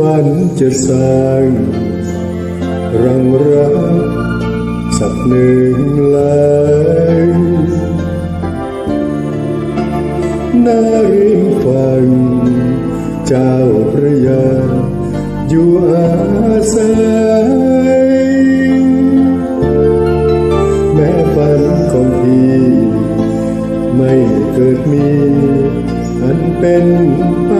ฝันจะสร้างรังรักสักหนึ่งลายนาริมฝั่งเจ้าพระยาอยู่อาศัยแม้ฝันของพี่ไม่เกิดมีอันเป็นไป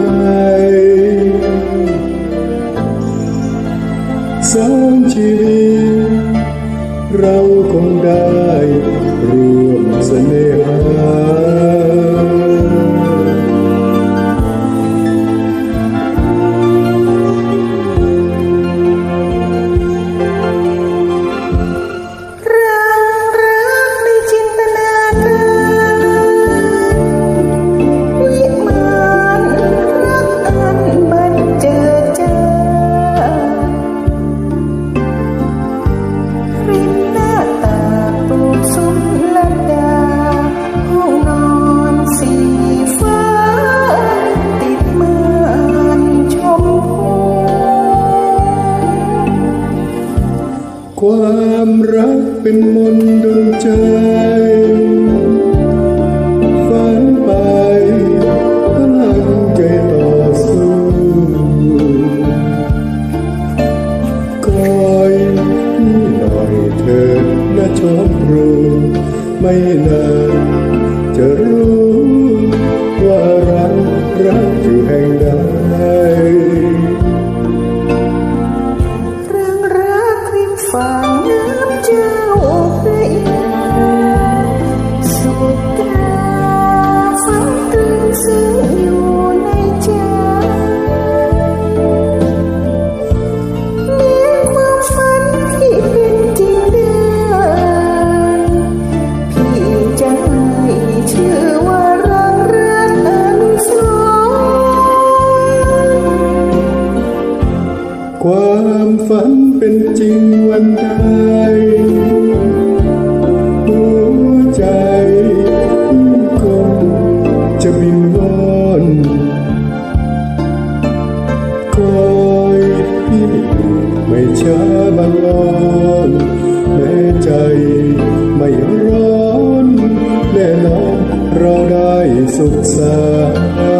เราคงได้ร่วมเสน่หา ความรักเป็นมนต์ดนใจฝันไปพลังใจต่อสู้คอยพี่หน่อยเถิดนะชมรู้ไม่นานจะรู้ว่ารักรักอยู่แห่งใด ฝันเป็นจริงวันใดหัวใจคงจะบินวอนคอยพี่ไม่ช้าบางอ่อนแม้ใจไม่ร้อนแน่นอนเราได้สุขสันต์